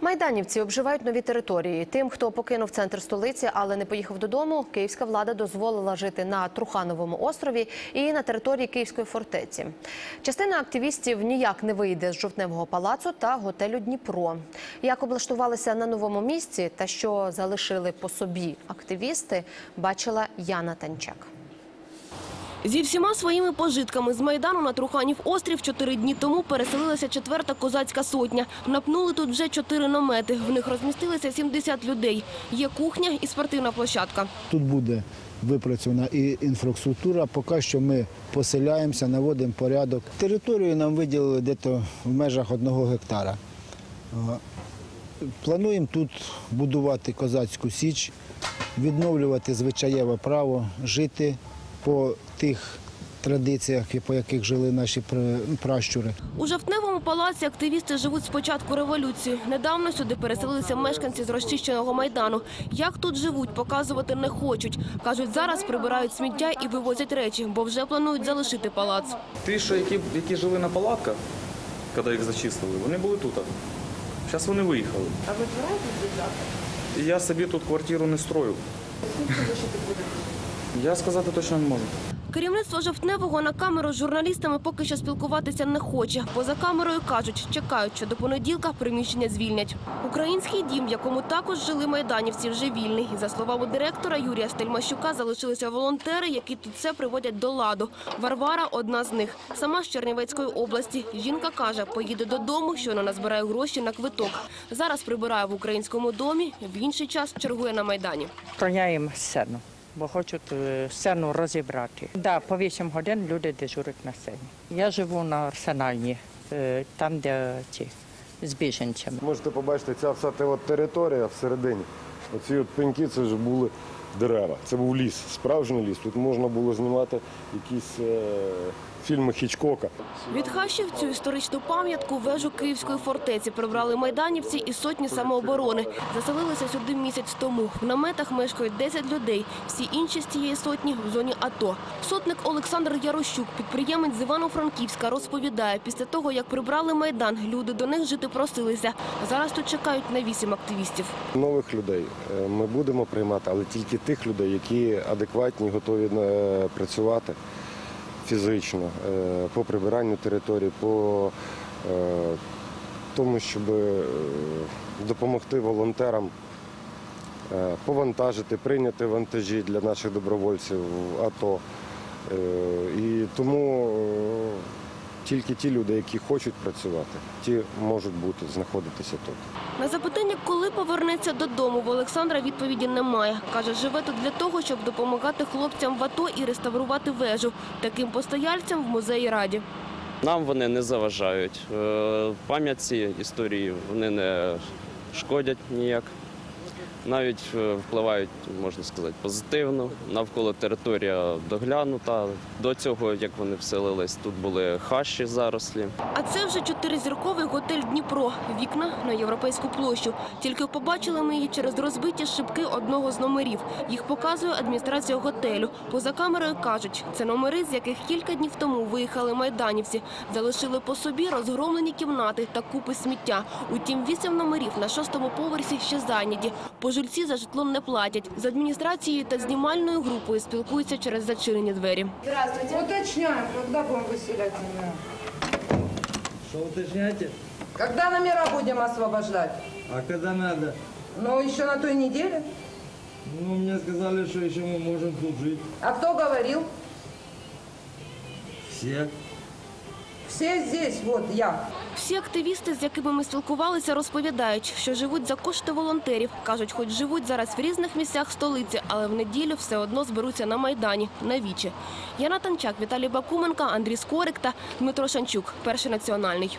Майданівці обживають нові території. Тим, хто покинув центр столиці, але не поїхав додому, київська влада дозволила жити на Трухановому острові і на території Київської фортеці. Частина активістів ніяк не вийде з жовтневого палацу та готелю Дніпро. Як облаштувалися на новому місці та що залишили по собі активісти, бачила Яна Танчак. Зі всіма своїми пожитками з Майдану на Труханів острів чотири дні тому переселилася четверта козацька сотня. Напнули тут вже чотири намети. В них розмістилися 70 людей. Є кухня і спортивна площадка. Тут буде випрацьована і інфраструктура. Поки що ми поселяємося, наводимо порядок. Територію нам виділили десь в межах одного гектара. Плануємо тут будувати козацьку січ, відновлювати звичаєве право, жити по тих традиціях, по яких жили наші пращури. У Жовтневому палаці активісти живуть з початку революції. Недавно сюди переселилися мешканці з розчищеного Майдану. Як тут живуть, показувати не хочуть. Кажуть, зараз прибирають сміття і вивозять речі, бо вже планують залишити палац. Ті, що які, які жили на палатках, коли їх зачислили, вони були тут. Зараз вони виїхали. А ви збираєтесь Я собі тут квартиру не строю. Я сказати точно не можу. Керівництво Жовтневого на камеру з журналістами поки що спілкуватися не хоче. Поза камерою кажуть, чекають, що до понеділка приміщення звільнять. Український дім, в якому також жили майданівці, вже вільний. І за словами директора Юрія Стельмащука, залишилися волонтери, які тут все приводять до ладу. Варвара одна з них. Сама з Чернівецької області. Жінка каже, поїде додому, щойно назбирає гроші на квиток. Зараз прибирає в українському домі, в інший час чергує на майдані. Охороняємо сцену, бо хочуть е, сцену розібрати. Да, по 8 годин люди дежурять на сцені. Я живу на арсенальні, е, там, де ці з біженцями. Можете побачити, ця вся територія всередині. Оці от пеньки це ж були дерева. Це був ліс, справжній ліс. Тут можна було знімати якісь фільми Хічкока. Від хащів цю історичну пам'ятку вежу Київської фортеці прибрали майданівці і сотні самооборони. Заселилися сюди місяць тому. В наметах мешкають 10 людей. Всі інші з цієї сотні в зоні АТО. Сотник Олександр Ярощук, підприємець з Івано-Франківська, розповідає, після того, як прибрали майдан, люди до них жити просилися. Зараз тут чекають на вісім активістів. Нових людей е, ми будемо приймати, але тільки тих людей, які адекватні, готові е, працювати фізично е, по прибиранню території, по е, тому, щоб е, допомогти волонтерам повантажити, прийняти вантажі для наших добровольців в АТО. І тому тільки ті люди, які хочуть працювати, ті можуть бути знаходитися тут. На запитання, коли повернеться додому, в Олександра відповіді немає. Каже, живе тут для того, щоб допомагати хлопцям в АТО і реставрувати вежу. Таким постояльцям в музеї раді. Нам вони не заважають. Е, Пам'ятці історії вони не шкодять ніяк. Навіть е, впливають, можна сказати, позитивно. Навколо територія доглянута. До цього, як вони вселились, тут були хащі зарослі. А це вже чотиризірковий готель Дніпро. Вікна на європейську площу. Тільки побачили ми її через розбиті шибки одного з номерів. Їх показує адміністрація готелю. Поза камерою кажуть, це номери, з яких кілька днів тому виїхали майданівці. Залишили по собі розгромлені кімнати та купи сміття. Утім, вісім номерів на шостому поверсі ще зайняті. Пожильці за житло не платять. З адміністрацією та знімальною групою спілкуються через зачинені двері. Уточняем, когда будем выселять номера. Что уточняете? Когда номера будем освобождать? А когда надо? Ну, еще на той неделе. Ну, мне сказали, что еще мы можем тут жить. А кто говорил? Все. Все здесь, вот я. Всі активісти, з якими ми спілкувалися, розповідають, що живуть за кошти волонтерів. Кажуть, хоч живуть зараз в різних місцях столиці, але в неділю все одно зберуться на Майдані, на Вічі. Яна Танчак, Віталій Бакуменка, Андрій Скорик та Дмитро Шанчук. Перший національний.